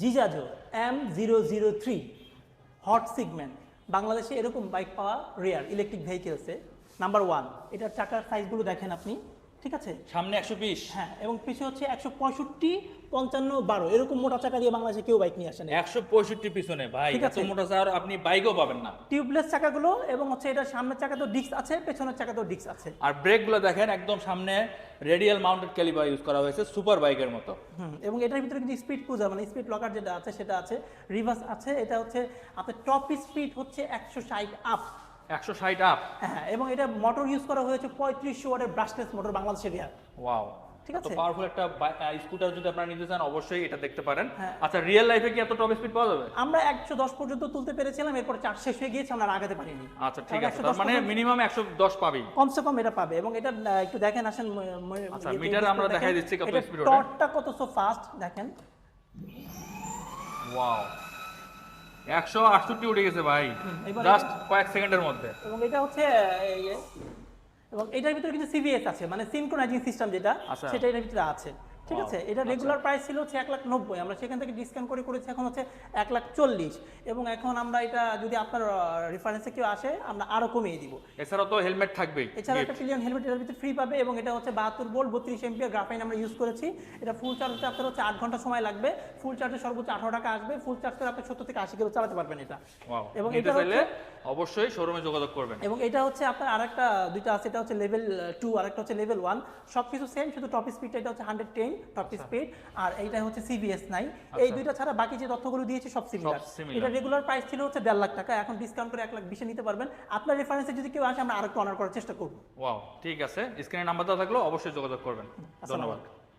জিজাজো M zero zero three hot segment বাংলাদেশে এরকম bike পাওয়া রেয়ার ইলেকট্রিক ভেহিকেলসে নাম্বার ওয়ান এটার চাকার সাইজগুলো দেখেন আপনি। ঠিক আছে? সামনে একশো বিশ। হ্যাঁ এবং পিছিয়ে হচ্ছে একশো পঁয়ষট্টি পঞ্চান্ন বারো। এরকম মোটা চাকা দিয়ে বাংলাদেশে কেউ বাইক নিয়ে আসে না একশো পঁয়ষট্টি পিছনে ভাই ঠিক আছে। মোটা চার আপনি বাইকও পাবেন না। টিউবলেস চাকাগুলো এবং হচ্ছে এটা সামনের চাকা তো ডিস্ক আছে পেছনের চাকাতেও ডিস্ক আছে। আর ব্রেকগুলো দেখেন একদম সামনে রেডিয়াল মাউন্টেড ক্যালিবার ইউজ করা হয়েছে সুপার বাইকের মতো। এবং এটার ভিতরে কিন্তু স্পিড ক্রুজার মানে স্পিড লকার যেটা আছে সেটা আছে রিভার্স আছে। এটা হচ্ছে আপনার টপ স্পিড হচ্ছে একশো ষাট আপ একশো ষাট আপ হ্যাঁ এবং এটা মোটর ইউজ করা হয়েছে পঁয়ত্রিশশো ওয়াটের ব্রাশলেস মোটর বাংলাদেশের রিয়ার ওয়াও ঠিক আছে। পাওয়ারফুল একটা স্কুটার যদি আপনারা নিতে চান অবশ্যই এটা দেখতে পারেন। হ্যাঁ। আচ্ছা রিয়েল লাইফে কি এত টপ স্পিড পাওয়া যাবে? আমরা একশো দশ পর্যন্ত তুলতে পেরেছিলাম এরপর চার শেষ হয়ে গিয়েছে আমরা আগাতে পারিনি। আচ্ছা ঠিক আছে। 110 তার মানে মিনিমাম একশো দশ পাবেই কমসে কম এটা পাবে এবং এটা একটু দেখেন আসেন আচ্ছা, মিটারে আমরা দেখেন, দেখাই দিচ্ছি কত speed ওঠে। টর্কটা কত সো ফাস্ট দেখেন। ওয়াও একশো আটষট্টি উঠে গেছে ভাই। জাস্ট কয়েক সেকেন্ডের মধ্যে। এবং এটা হচ্ছে এবং এটার ভিতরে কিন্তু সিভিএস আছে মানে সিনক্রোনাইজিং সিস্টেম যেটা আচ্ছা। সেটা এটার ভিতরে আছে। ঠিক আছে? এটা রেগুলার প্রাইস ছিল হচ্ছে এক লাখ নব্বই। আমরা সেখান থেকে ডিসকাউন্ট করে করেছি এখন হচ্ছে এক লাখ চল্লিশ। এবং এখন আমরা এটা যদি আপনার রেফারেন্সে কেউ আসে আমরা আরও কমিয়ে দিব। এছাড়াও তো হেলমেট থাকবেই এছাড়া একটা পিলিয়ন হেলমেট এটার ভিতরে ফ্রি পাবে এবং এটা হচ্ছে বাহাত্তর বোল্ট বত্রিশ এমপিয়ার গ্রাফাইন আমরা ইউজ করেছি। এটা ফুল চার্জ হতে আপনার হচ্ছে আট ঘণ্টা সময় লাগবে। ফুল চার্জে সর্বোচ্চ আঠারো টাকা আসবে। ফুল চার্জ করে আপনি সত্তর থেকে আশি কিলো চালাতে পারবেন এটা। এবং এটা হচ্ছে- অবশ্যই শোরুমে যোগাযোগ করবেন। এবং এটা হচ্ছে আপনার আরেকটা দুইটা আছে এটা হচ্ছে লেভেল টু আরেকটা হচ্ছে লেভেল ওয়ান সব কিছু সেম শুধু টপ স্পিডটা এটা হচ্ছে হান্ড্রেড টেন টপ স্পিড আর এইটা হচ্ছে সিবিএস নাই। এই দুইটা ছাড়া বাকি যে তথ্যগুলো দিয়েছি সব সিমিলার এটা রেগুলার প্রাইস ছিল হচ্ছে দেড় লাখ টাকা এখন ডিসকাউন্ট করে এক লাখ বিশে নিতে পারবেন। আপনার রেফারেন্সে যদি কেউ আসে আমরা আরেকটু অনার করার চেষ্টা করব। ওয়াও ঠিক আছে। স্ক্রিনে নাম্বার দেওয়া থাকলেও অবশ্যই যোগাযোগ করবেন। ধন্যবাদ।